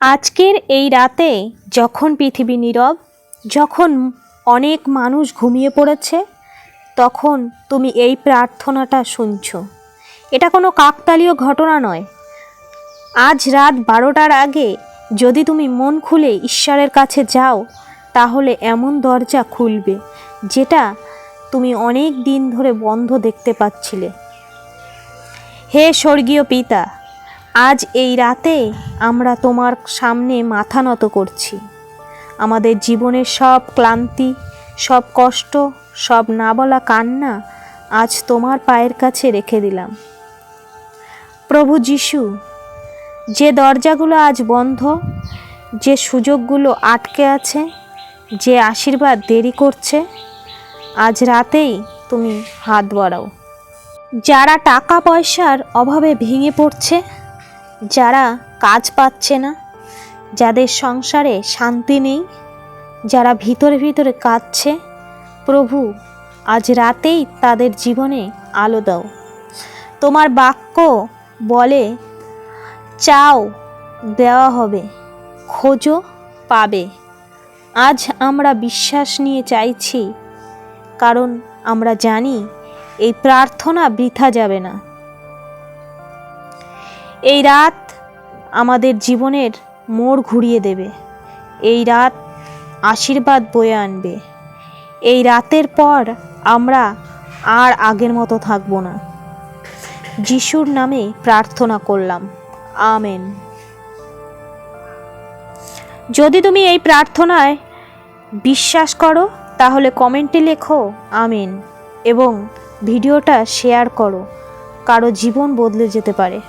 আজকের এই রাতে যখন পৃথিবী নীরব, যখন অনেক মানুষ ঘুমিয়ে পড়েছে, তখন তুমি এই প্রার্থনাটা শুনছ। এটা কোনো কাকতালীয় ঘটনা নয়। আজ রাত বারোটার আগে যদি তুমি মন খুলে ঈশ্বরের কাছে যাও, তাহলে এমন দরজা খুলবে, যেটা তুমি অনেক দিন ধরে বন্ধ দেখতে পাচ্ছিলে। হে স্বর্গীয় পিতা আজ এই রাতে আমরা তোমার সামনে মাথা নত করছি। আমাদের জীবনের সব ক্লান্তি, সব কষ্ট, সব না বলা কান্না আজ তোমার পায়ের কাছে রেখে দিলাম। প্রভু যিশু, যে দরজাগুলো আজ বন্ধ, যে সুযোগগুলো আটকে আছে, যে আশীর্বাদ দেরি করছে, আজ রাতেই তুমি হাত বাড়াও। যারা টাকা পয়সার অভাবে ভেঙে পড়ছে যারা কাজ পাচ্ছে না, যাদের সংসারে শান্তি নেই, যারা ভিতরে ভিতরে কাঁদছে, প্রভু, আজ রাতেই তাদের জীবনে আলো দাও। তোমার বাক্য বলে, চাও দেওয়া হবে, খোঁজো পাবে। আজ আমরা বিশ্বাস নিয়ে চাইছি, কারণ আমরা জানি এই প্রার্থনা বৃথা যাবে না। এই রাত আমাদের জীবনের মোড় ঘুরিয়ে দেবে। এই রাত আশীর্বাদ বয়ে আনবে। এই রাতের পর আমরা আর আগের মতো থাকব না। যিশুর নামে প্রার্থনা করলাম। আমেন। যদি তুমি এই প্রার্থনায় বিশ্বাস করো, তাহলে কমেন্টে লেখো আমেন এবং ভিডিওটা শেয়ার করো। কারও জীবন বদলে যেতে পারে।